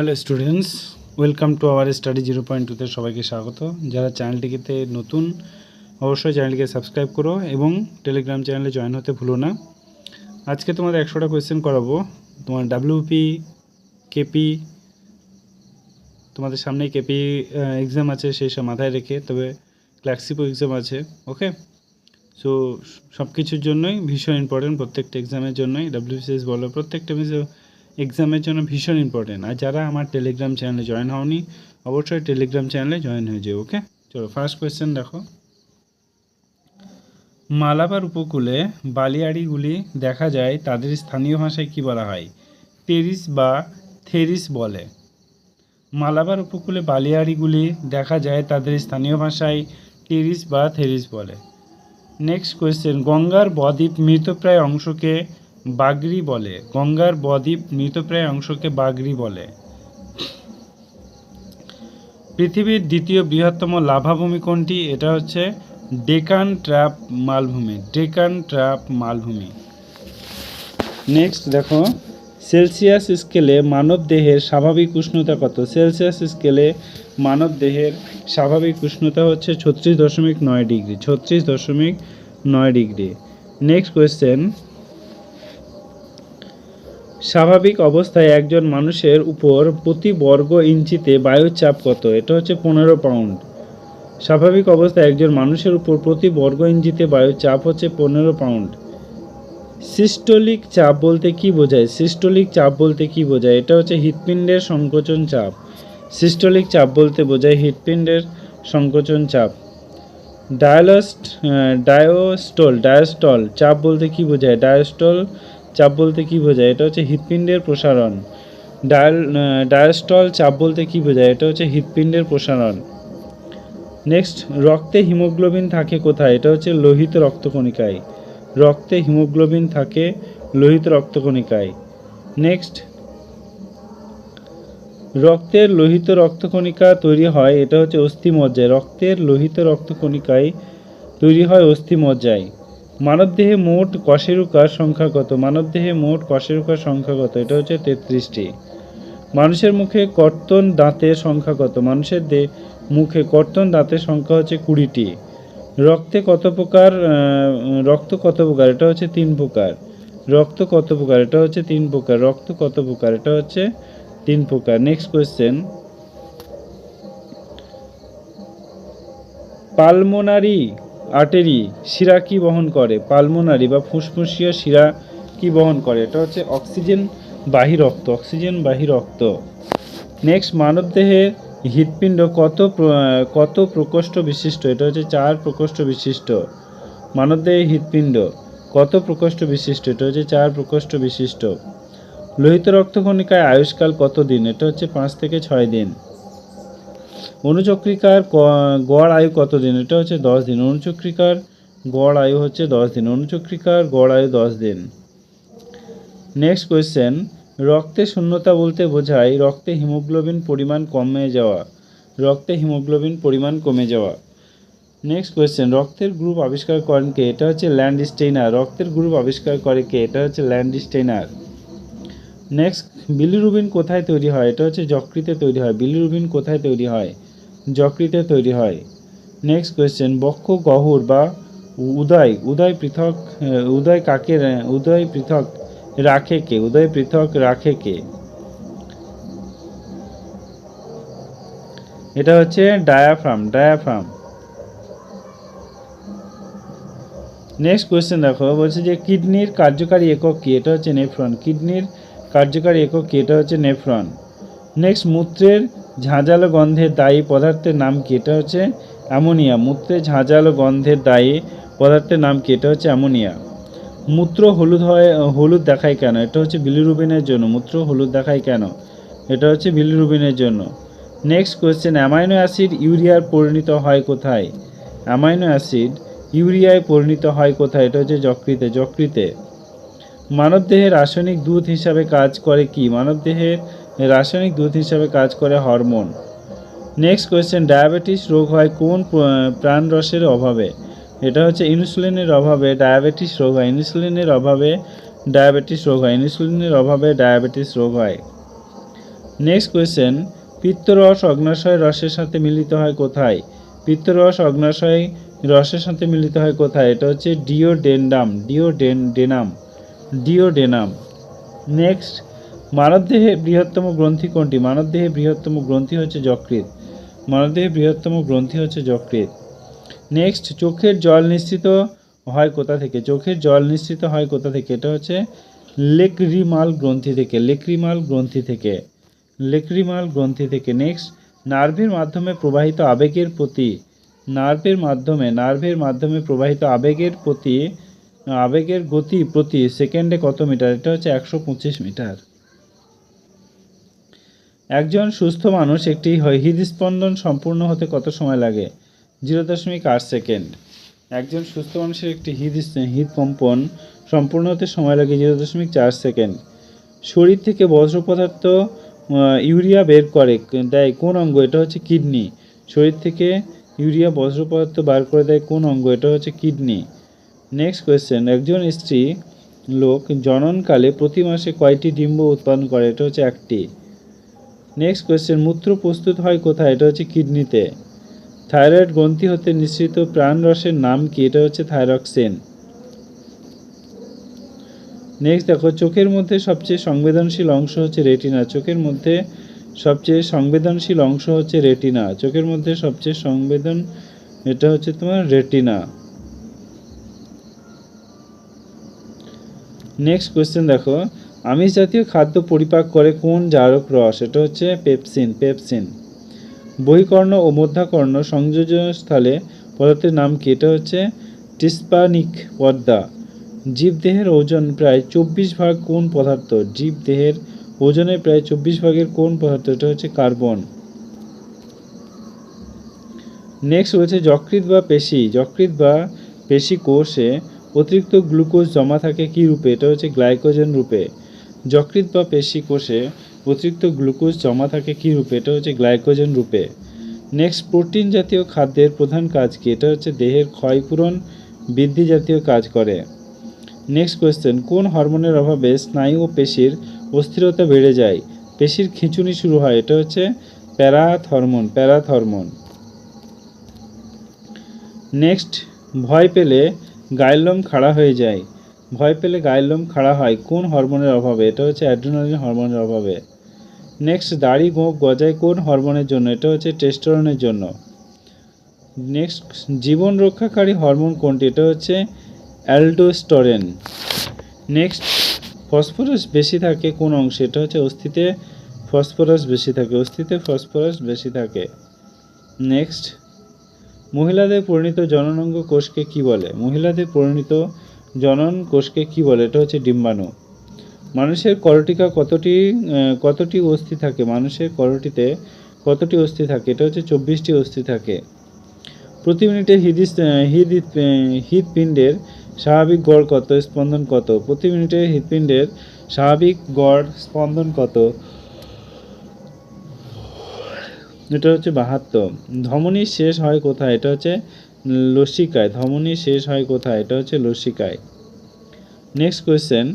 Hello students welcome to our study zero point টুতে সবাইকে স্বাগত। যারা চ্যানেলটিতে নতুন, অবশ্যই চ্যানেলটিকে সাবস্ক্রাইব করো এবং টেলিগ্রাম চ্যানেলে জয়েন হতে ভুলো না। আজকে তোমাদের একশোটা কোয়েশ্চেন করাবো। তোমার ডাব্লিউপি কেপি তোমাদের সামনেই কেপি এক্সাম আছে, সেই সব মাথায় রেখে, তবে ক্লার্কশিপও এক্সাম আছে ওকে সো সব কিছুর জন্যই ভীষণ ইম্পর্টেন্ট প্রত্যেকটা এক্সামের জন্যই। ডাব্লিউসিএস বলো, প্রত্যেকটা এক্সামের জন্য ভীষণ ইম্পর্টেন্ট আর যারা আমার টেলিগ্রাম চ্যানেলে জয়েন হওনি, অবশ্যই টেলিগ্রাম চ্যানেলে জয়েন হয়ে যাও ওকে চলো ফার্স্ট কোয়েশ্চেন দেখো। মালাবার উপকূলে বালিয়াড়িগুলি দেখা যায়, তাদের স্থানীয় ভাষায় কী বলা হয়? টেরিস বা থেরিস বলে। মালাবার উপকূলে বালিয়াড়িগুলি দেখা যায়, তাদের স্থানীয় ভাষায় টেরিস বা থেরিস বলে। নেক্সট কোয়েশ্চেন গঙ্গার বদ্বীপ মৃতপ্রায় অংশকে বাগরি বলে। গঙ্গার বদ্বীপ মৃতপ্রায় অংশকে বাগরি বলে। পৃথিবীর দ্বিতীয় বৃহত্তম লাভাভূমি কোনটি? এটা হচ্ছে ডেকান ট্র্যাপ মালভূমি। ডেকান ট্র্যাপ মালভূমি। নেক্সট দেখো সেলসিয়াস স্কেলে মানব দেহের স্বাভাবিক উষ্ণতা কত? সেলসিয়াস স্কেলে মানব দেহের স্বাভাবিক উষ্ণতা হচ্ছে ছত্রিশ দশমিক নয় ডিগ্রি। ছত্রিশ দশমিক নয় ডিগ্রি। নেক্সট কোয়েশ্চেন স্বাভাবিক অবস্থায় একজন মানুষের উপর প্রতি বর্গ ইঞ্চিতে বায়ুর চাপ কত? এটা হচ্ছে পনেরো পাউন্ড। স্বাভাবিক অবস্থায় একজন মানুষের উপর প্রতি বর্গ ইঞ্চিতে বায়ুর চাপ হচ্ছে পনেরো পাউন্ড। সিস্টোলিক চাপ বলতে কি বোঝায়? সিস্টোলিক চাপ বলতে কি বোঝায়? এটা হচ্ছে হৃৎপিণ্ডের সংকোচন চাপ। সিস্টোলিক চাপ বলতে বোঝায় হৃৎপিণ্ডের সংকোচন চাপ। ডায়ালস্ট ডায়োস্টল, ডায়াস্টল চাপ বলতে কি বোঝায়? ডায়াস্টল চাপ বলতে কি বোঝায়? এটা হচ্ছে হৃৎপিণ্ডের প্রসারণ। ডায়াল ডায়াস্টল চাপ বলতে কি বোঝায়? এটা হচ্ছে হৃৎপিণ্ডের প্রসারণ। নেক্সট, রক্তে হিমোগ্লোবিন থাকে কোথায়? এটা হচ্ছে লোহিত রক্তকণিকায়। রক্তে হিমোগ্লোবিন থাকে লোহিত রক্তকণিকায়। নেক্সট, রক্তের লোহিত রক্তকণিকা তৈরি হয়, এটা হচ্ছে অস্থিমজ্জায়। রক্তের লোহিত রক্তকণিকায় তৈরি হয় অস্থিমজ্জায়। মানবদেহে মোট কশেরুকার সংখ্যা কত? মানবদেহে মোট কশেরুকার সংখ্যা কত? এটা হচ্ছে তেত্রিশটি। মানুষের মুখে কর্তন দাঁতের সংখ্যা কত? মানুষের দে মুখে কর্তন দাঁতের সংখ্যা হচ্ছে কুড়িটি। রক্তে কত প্রকার রক্ত কত প্রকার? এটা হচ্ছে তিন প্রকার। রক্ত কত প্রকার? এটা হচ্ছে তিন প্রকার। রক্ত কত প্রকার? এটা হচ্ছে তিন প্রকার। নেক্সট কোয়েশ্চেন পালমোনারি আর্টারি শিরা কি বহন করে? পালমোনারি বা ফুসফুসীয় শিরা কি বহন করে? এটা হচ্ছে অক্সিজেন বাহী রক্ত, অক্সিজেন বাহী রক্ত। নেক্সট, মানবদেহের হৃৎপিণ্ড কত কত প্রকোষ্ঠ বিশিষ্ট? এটা হচ্ছে চার প্রকোষ্ঠ বিশিষ্ট। মানবদেহের হৃৎপিণ্ড কত প্রকোষ্ঠ বিশিষ্ট? এটা হচ্ছে চার প্রকোষ্ঠ বিশিষ্ট। লোহিত রক্তকণিকায় আয়ুষ্কাল কত দিন? এটা হচ্ছে পাঁচ থেকে ছয় দিন। অনুচক্রিকার গড় আয়ু কত দিন? এটা হচ্ছে দশ দিন। অনুচক্রিকার গড় আয়ু হচ্ছে দশ দিন। অনুচক্রিকার গড় আয়ু দশ দিন। নেক্সট কোয়েশ্চেন রক্তে শূন্যতা বলতে বোঝায় রক্তে হিমোগ্লোবিন পরিমাণ কমে যাওয়া। রক্তে হিমোগ্লোবিন পরিমাণ কমে যাওয়া। নেক্সট কোয়েশ্চেন রক্তের গ্রুপ আবিষ্কার করেন কে? এটা হচ্ছে ল্যান্ড স্টেইনার রক্তের গ্রুপ আবিষ্কার করে কে? এটা হচ্ছে ল্যান্ড স্টেইনার নেক্সট বিলিরুবিন কোথায় তৈরি হয়? এটা হচ্ছে যকৃতে তৈরি হয়। বিলিরুবিন কোথায় তৈরি হয়? যকৃতে তৈরি হয়। নেক্সট কোয়েশ্চেন বক্ষ, গহ্বর বা উদয় উদয় পৃথক উদয় কাকে, উদয় পৃথক রাখে কে? উদয় পৃথক রাখে কে? এটা হচ্ছে ডায়াফ্রাম ডায়াফ্রাম নেক্সট কোয়েশ্চেন দেখো, বলছে যে কিডনির কার্যকারী একক কি? এটা হচ্ছে নেফ্রন। কিডনির কার্যকারী একক কি? এটা হচ্ছে নেফ্রন। নেক্সট মূত্রের ঝাঁঝালো গন্ধের দায়ী পদার্থের নাম কি? এটা হচ্ছে অ্যামোনিয়া। মূত্রে ঝাঁঝালো গন্ধের দায়ী পদার্থের নাম কি? এটা হচ্ছে অ্যামোনিয়া। মূত্র হলুদ হয়, হলুদ দেখায় কেন? এটা হচ্ছে বিলিরুবিনের জন্য। মূত্র হলুদ দেখায় কেন? এটা হচ্ছে বিলিরুবিনের জন্য। নেক্সট কোয়েশ্চেন অ্যামাইনো অ্যাসিড ইউরিয়ার পরিণত হয় কোথায়? অ্যামাইনো অ্যাসিড ইউরিয়ায় পরিণত হয় কোথায়? এটা হচ্ছে যকৃতে যকৃতে। মানবদেহের রাসায়নিক দুধ হিসাবে কাজ করে কি? মানবদেহের রাসায়নিক দুধ হিসাবে কাজ করে হরমোন। নেক্সট কোয়েশ্চেন ডায়াবেটিস রোগ হয় কোন প্র- প্রাণরসের অভাবে? এটা হচ্ছে ইনসুলিনের অভাবে ডায়াবেটিস রোগ হয়। ইনসুলিনের অভাবে ডায়াবেটিস রোগ হয়। ইনসুলিনের অভাবে ডায়াবেটিস রোগ হয়। নেক্সট কোয়েশ্চেন পিত্তরস অগ্নাশয় রসের সাথে মিলিত হয় কোথায়? পিত্তরস অগ্নাশয় রসের সাথে মিলিত হয় কোথায়? এটা হচ্ছে ডিওডেন্ডাম, ডিওডেন, ডেনাম, ডিওডেনাম। নেক্সট মানবদেহে বৃহত্তম গ্রন্থি কোনটি? মানবদেহে বৃহত্তম গ্রন্থি হচ্ছে যকৃৎ। মানবদেহে বৃহত্তম গ্রন্থি হচ্ছে যকৃৎ। নেক্সট, চোখের জল নিঃসৃত হয় কোথা থেকে? চোখের জল নিঃসৃত হয় কোথা থেকে? এটা হচ্ছে লেক্রিমাল গ্রন্থি থেকে, লেক্রিমাল গ্রন্থি থেকে, লেক্রিমাল গ্রন্থি থেকে। নেক্সট, নার্ভের মাধ্যমে প্রবাহিত আবেগের প্রতি, নার্ভের মাধ্যমে নার্ভের মাধ্যমে প্রবাহিত আবেগের প্রতি, আবেগের গতি প্রতি সেকেন্ডে কত মিটার? এটা হচ্ছে একশো পঁচিশ মিটার। একজন সুস্থ মানুষ একটি হৃদস্পন্দন সম্পূর্ণ হতে কত সময় লাগে? জিরো দশমিক আট সেকেন্ড। একজন সুস্থ মানুষের একটি হৃদ হৃদকম্পন সম্পূর্ণ হতে সময় লাগে জিরো দশমিক চার সেকেন্ড। শরীর থেকে বজ্র পদার্থ ইউরিয়া বের করে, দেয় কোন অঙ্গ? এটা হচ্ছে কিডনি। শরীর থেকে ইউরিয়া, বজ্র পদার্থ বার করে দেয় কোন অঙ্গ? এটা হচ্ছে কিডনি। নেক্সট কোয়েশ্চেন একজন স্ত্রী লোক জননকালে প্রতি মাসে কয়টি ডিম্ব উৎপাদন করে? এটা হচ্ছে একটি। নেক্সট কোয়েশ্চেন মূত্র প্রস্তুত হয় কোথায়? এটা হচ্ছে কিডনিতে। থাইরয়েড গ্রন্থি হতে নিঃসৃত প্রাণরসের নাম কি? এটা হচ্ছে থাইরক্সিন। নেক্সট দেখো, চোখের মধ্যে সবচেয়ে সংবেদনশীল অংশ হচ্ছে রেটিনা। চোখের মধ্যে সবচেয়ে সংবেদনশীল অংশ হচ্ছে রেটিনা। চোখের মধ্যে সবচেয়ে সংবেদন, এটা হচ্ছে তোমার রেটিনা। নেক্সট কোয়েশ্চেন দেখো আমিষ জাতীয় খাদ্য পরিপাক করে কোন জারক রস? এটা হচ্ছে পেপসিন পেপসিন। বহিকর্ণ ও মধ্যাকর্ণ সংযোজন স্থলে পদার্থের নাম কি? এটা হচ্ছে টিস্পানিক পদ্মা জীবদেহের ওজন প্রায় চব্বিশ ভাগ কোন পদার্থ? জীবদেহের ওজনের প্রায় চব্বিশ ভাগের কোন পদার্থ? এটা হচ্ছে কার্বন। নেক্সট রয়েছে যকৃৎ বা পেশি। যকৃৎ বা পেশি কোষে অতিরিক্ত গ্লুকোজ জমা থাকে কি রূপে? এটা হচ্ছে গ্লাইকোজেন রূপে। যকৃৎ বা পেশি কোষে অতিরিক্ত গ্লুকোজ জমা থাকে কি রূপে? এটা হচ্ছে গ্লাইকোজেন রূপে। নেক্সট প্রোটিন জাতীয় খাদ্যের প্রধান কাজ কি? এটা হচ্ছে দেহের ক্ষয়পূরণ বৃদ্ধি জাতীয় কাজ করে। নেক্সট কোয়েশ্চেন কোন হরমোনের অভাবে স্নায়ু ও পেশির অস্থিরতা বেড়ে যায়? পেশির খিঁচুনি শুরু হয়, এটা হচ্ছে parathormone parathormone. Next ভয় পেলে গায়ের লোম খাড়া হয়ে যায়। ভয় পেলে গায়ের লোম খাড়া হয়। কোন হরমোনের অভাবে? এটা হচ্ছে অ্যাড্রিনালিন হরমোনের অভাবে। নেক্সট দাড়ি, গোঁফ গজায় কোন হরমোনের জন্য? এটা হচ্ছে টেস্টোরনের জন্য। নেক্সট জীবন রক্ষাকারী হরমোন কোনটি? এটা হচ্ছে অ্যালডোস্টোরেন নেক্সট ফসফরাস বেশি থাকে কোন অংশে? এটা হচ্ছে অস্থিতে ফসফরাস বেশি থাকে। অস্থিতে ফসফরাস বেশি থাকে। নেক্সট মহিলাদের পরিণত জননাঙ্গ কোষকে কি বলে? মহিলাদের পরিণত জনন কোষকে কি বলে? এটা হচ্ছে ডিম্বাণু। মানুষের করটিকা কতটি কতটি অস্থি থাকে? মানুষের করটিতে কতটি অস্থি থাকে? এটা হচ্ছে চব্বিশটি অস্থি থাকে। প্রতি মিনিটে হৃদ হৃদ হৃদপিণ্ডের স্বাভাবিক গড় কত? স্পন্দন কত? প্রতি মিনিটে হৃদপিণ্ডের স্বাভাবিক গড় স্পন্দন কত? এটা হচ্ছে বাহাত্তর। ধমনী শেষ হয় কোথায়? এটা হচ্ছে লসিকায়, ধমনী শেষ হয় কোথায়? এটা হচ্ছে লসিকায়। নেক্সট কোয়েশ্চেন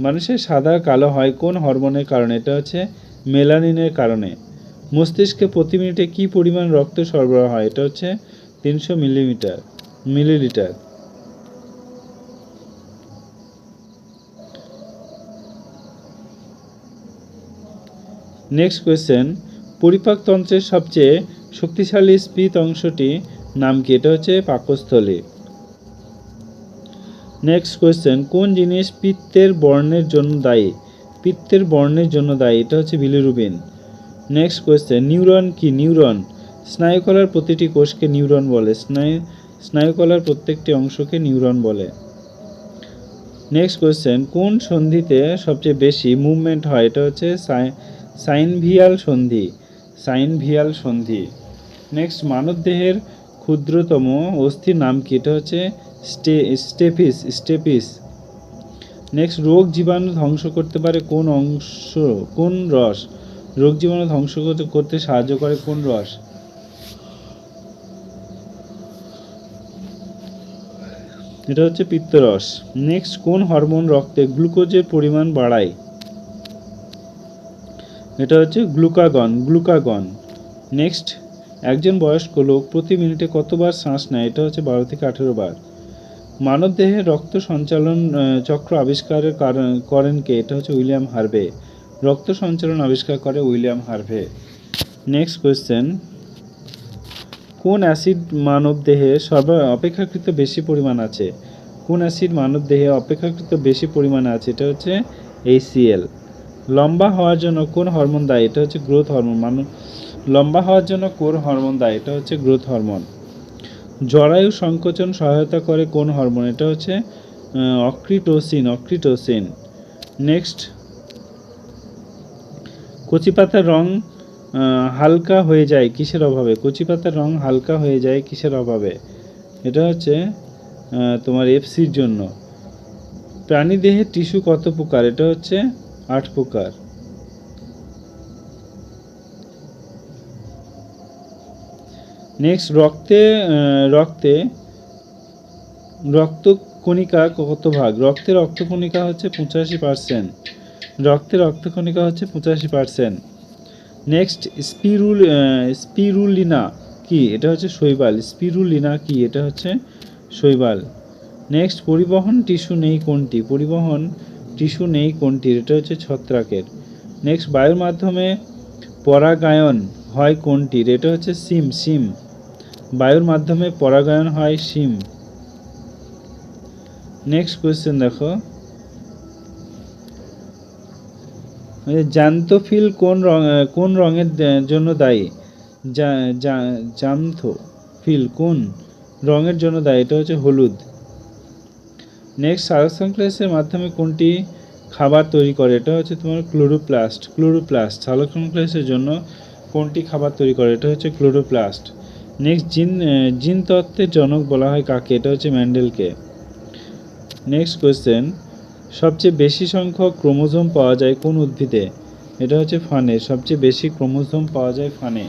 মানুষের সাদা কালো হয় কোন হরমোনের কারণে? এটা হচ্ছে মেলানিনের কারণে। মস্তিষ্কে প্রতি মিনিটে কী পরিমাণ রক্ত সরবরাহ হয়? এটা হচ্ছে তিনশো মিলিমিটার, মিলিলিটার। নেক্সট কোয়েশ্চেন পরিপাকতন্ত্রের সবচেয়ে শক্তিশালী স্পিত অংশটি নাম কি? এটা হচ্ছে পাকস্থলী। নেক্সট কোয়েশ্চেন কোন জিনিস পিত্তের বর্ণের জন্য দায়ী? পিত্তের বর্ণের জন্য দায়ী, এটা হচ্ছে বিলিরুবিন নেক্সট কোয়েশ্চেন নিউরন কি? নিউরন স্নায়ুকলার প্রতিটি কোষকে নিউরন বলে। স্নায়ু, স্নায়ুকলার প্রত্যেকটি অংশকে নিউরন বলে। নেক্সট কোয়েশ্চেন কোন সন্ধিতে সবচেয়ে বেশি মুভমেন্ট হয়? এটা হচ্ছে সাইনভিয়াল সন্ধি। সাইনভিয়াল সন্ধি। নেক্সট মানবদেহের ক্ষুদ্রতম অস্থির নাম কি? এটা হচ্ছে স্টে স্টেপিস স্টেপিস নেক্সট রোগ জীবাণু ধ্বংস করতে পারে কোন অংশ, কোন রস? রোগ জীবাণু ধ্বংস করতে করতে সাহায্য করে কোন রস? এটা হচ্ছে পিত্তরস। নেক্সট কোন হরমোন রক্তে গ্লুকোজের পরিমাণ বাড়ায়? এটা হচ্ছে গ্লুকাগন গ্লুকাগন। নেক্সট একজন বয়স্ক লোক প্রতি মিনিটে কতবার শ্বাস নেয়, এটা হচ্ছে বারো থেকে আঠেরো বার। মানবদেহে রক্ত সঞ্চালন চক্র আবিষ্কারের কারণ, করেন কে? এটা হচ্ছে উইলিয়াম হার্ভে। রক্ত সঞ্চালন আবিষ্কার করে উইলিয়াম হার্ভে। নেক্সট কোয়েশ্চেন কোন অ্যাসিড মানব দেহে সর্ব অপেক্ষাকৃত বেশি পরিমাণ আছে? কোন অ্যাসিড মানব দেহে অপেক্ষাকৃত বেশি পরিমাণে আছে? এটা হচ্ছে এইচসিএল লম্বা হওয়ার জন্য কোন হরমোন দায়ী? এটা হচ্ছে গ্রোথ হরমোন মানুষ লম্বা হওয়ার জন্য কোন হরমোন দায়ী, এটা হচ্ছে গ্রোথ হরমোন। জরায়ু সংকোচন সহায়তা করে কোন হরমোন? এটা হচ্ছে অক্রিটোসিন অক্রিটোসিন নেক্সট। কচি পাতার রং হালকা হয়ে যায় কিসের অভাবে? কচি পাতার রং হালকা হয়ে যায় কিসের অভাবে? এটা হচ্ছে তোমার এফসির জন্য। প্রাণী দেহের টিস্যু কত প্রকার? এটা হচ্ছে আট প্রকার। নেক্সট রক্তে রক্তে রক্ত কণিকা কত ভাগ? রক্তে রক্তকণিকা হচ্ছে পঁচাশি পার্সেন্ট রক্তে রক্তকণিকা হচ্ছে পঁচাশি পার্সেন্ট নেক্সট স্পিরুল স্পিরুলিনা কি? এটা হচ্ছে শৈবাল। স্পিরুলিনা কি? এটা হচ্ছে শৈবাল। নেক্সট পরিবহন টিস্যু নেই কোনটি? পরিবহন টিস্যু নেই কোনটি? এটা হচ্ছে ছত্রাকের। নেক্সট বায়ুর মাধ্যমে পরাগায়ন হয় কোনটির? এটা হচ্ছে সিম সিম। বায়ুর মাধ্যমে পরাগায়ন হয় সিম নেক্সট কোয়েশ্চেন দেখো। জান্তফিল কোন রং কোন রঙের জন্য দায়ী? জান্থোফিল কোন রঙের জন্য দায়ী? এটা হচ্ছে হলুদ। নেক্সট সালোকসংশ্লেষের মাধ্যমে কোনটি খাবার তৈরি করে? এটা হচ্ছে তোমার ক্লোরোপ্লাস্ট ক্লোরোপ্লাস্ট। সালোকসংশ্লেষের জন্য কোনটি খাবার তৈরি করে? এটা হচ্ছে ক্লোরোপ্লাস্ট। নেক্সট জিন জিন তত্ত্বের জনক বলা হয় কাকে? এটা হচ্ছে ম্যান্ডেলকে। নেক্সট কোয়েশ্চেন সবচেয়ে বেশি সংখ্যক ক্রোমোজোম পাওয়া যায় কোন উদ্ভিদে? এটা হচ্ছে ফানে, সবচেয়ে বেশি ক্রোমোজোম পাওয়া যায় ফানে।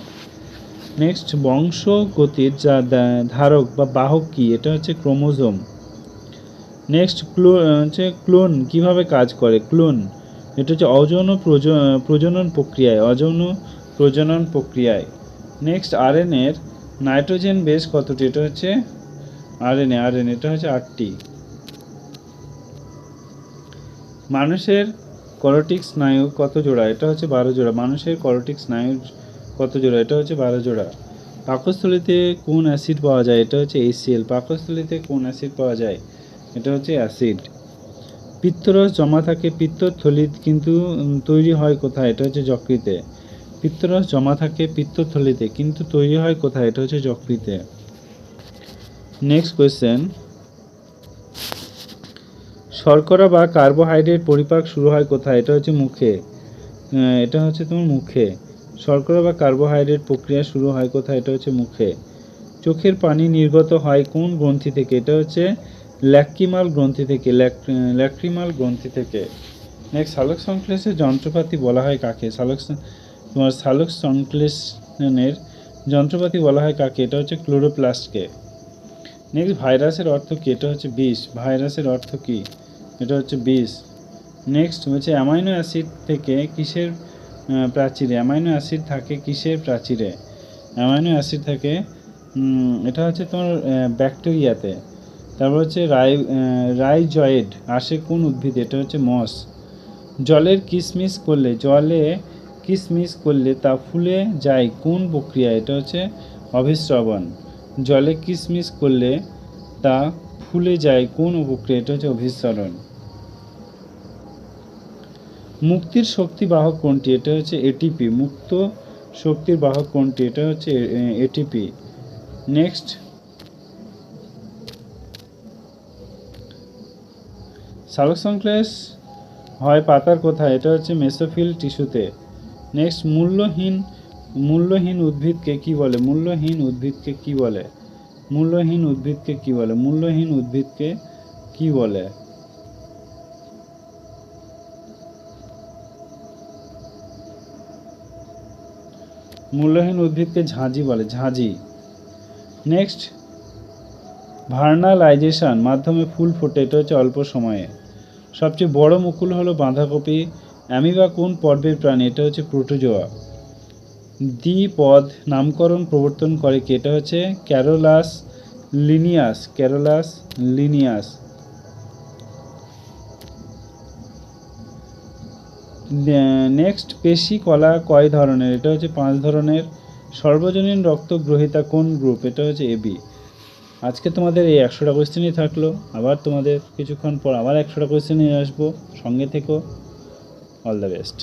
নেক্সট বংশগতির যা ধারক বা বাহক কি? এটা হচ্ছে ক্রোমোজোম। নেক্সট ক্লো হচ্ছে ক্লোন, কীভাবে কাজ করে? ক্লোন, এটা হচ্ছে অযৌন প্রজ- প্রজনন প্রক্রিয়ায়, অযৌন প্রজনন প্রক্রিয়ায়। নেক্সট আর আরএনএর নাইট্রোজেন বেস কতটি? এটা হচ্ছে আর আরএনএ আরএনএ, এটা হচ্ছে আটটি। মানুষের করোটিক স্নায়ু কত জোড়া? এটা হচ্ছে বারো জোড়া। মানুষের করোটিক স্নায়ু কত জোড়া? এটা হচ্ছে বারো জোড়া। পাকস্থলিতে কোন অ্যাসিড পাওয়া যায়? এটা হচ্ছে এইচসিএল পাকস্থলিতে কোন অ্যাসিড পাওয়া যায়? এটা হচ্ছে অ্যাসিড। পিত্তরস জমা থাকে পিত্তথলি কিন্তু তৈরি হয় কোথায়? এটা হচ্ছে যকৃতে। পিত্তরস জমা থাকে পিত্তথলিতে, কিন্তু তৈরি হয় কোথায়? এটা হচ্ছে যকৃতে। নেক্সট কোয়েশ্চেন শর্করা বা কার্বোহাইড্রেট পরিপাক শুরু হয় কোথায়? এটা হচ্ছে মুখে। এটা হচ্ছে তোমার মুখে। শর্করা বা কার্বোহাইড্রেট প্রক্রিয়া শুরু হয় কোথায়? এটা হচ্ছে মুখে। চোখের পানি নির্গত হয় কোন গ্রন্থি থেকে? এটা হচ্ছে ল্যাক্রিমাল গ্রন্থি থেকে ল্যাক্রিমাল গ্রন্থি থেকে। নেক্সট সালোক সংশ্লেষের যন্ত্রপাতি বলা হয় কাকে? সালোক তোমার সালোক সংশ্লেষণের যন্ত্রপাতি বলা হয় কাকে? এটা হচ্ছে ক্লোরোপ্লাস্টকে। নেক্সট ভাইরাসের অর্থ কী? এটা হচ্ছে বিষ। ভাইরাসের অর্থ কী? এটা হচ্ছে বিষ। নেক্সট হচ্ছে অ্যামাইনো অ্যাসিড থেকে কিসের প্রাচীরে? অ্যামাইনো অ্যাসিড থাকে কিসের প্রাচীরে? অ্যামাইনো অ্যাসিড থাকে এটা হচ্ছে তোমার ব্যাকটেরিয়াতে। তারপর হচ্ছে রাই রাইজয়েড। আসে কোন উদ্ভিদ? এটা হচ্ছে মস। জলের কিসমিস করলে, জলে কিসমিস করলে তা ফুলে যায় কোন প্রক্রিয়া? এটা হচ্ছে অভিস্রবণ। জলে কিসমিস করলে তা ফুলে যায় কোন প্রক্রিয়া এটা হচ্ছে অভিসরণ মুক্তির শক্তি বাহক কোনটি? এটা হচ্ছে এটিপি। মুক্ত শক্তির বাহক কোনটি? এটা হচ্ছে এটিপি নেক্সট। সালোকসংশ্লেষ হয় পাতার কোথায়? এটা হচ্ছে মেসোফিল টিস্যুতে। নেক্সট মূল্যহীন মূল্যহীন উদ্ভিদকে কি বলে? মূল্যহীন উদ্ভিদকে কি বলে? মূল্যহীন উদ্ভিদকে কি বলে? মূল্যহীন উদ্ভিদকে কি বলে? মূল্যহীন উদ্ভিদকে ঝাঁঝি বলে, ঝাঁঝি। নেক্সট ভার্নালাইজেশন, মাধ্যমে ফুল ফোটে, এটা হচ্ছে অল্প সময়ে। সবচেয়ে বড় মুকুল হলো বাঁধাকপি অ্যামিবা কোন পর্বের প্রাণী? এটা হচ্ছে প্রোটোজোয়া। দ্বিপদ নামকরণ, প্রবর্তন করে কি? এটা হচ্ছে Carolus Linnaeus Carolus Linnaeus. Next পেশি কলা কয় ধরনের? এটা হচ্ছে পাঁচ ধরনের। সর্বজনীন রক্ত গ্রহিতা কোন গ্রুপ? এটা হচ্ছে এবি আজকে তোমাদের এই একশোটা কোয়েশ্চেনই থাকল। আবার তোমাদের কিছুক্ষণ পর আবার একশোটা কোয়েশ্চেন নিয়ে আসব। সঙ্গে থেকো। All the best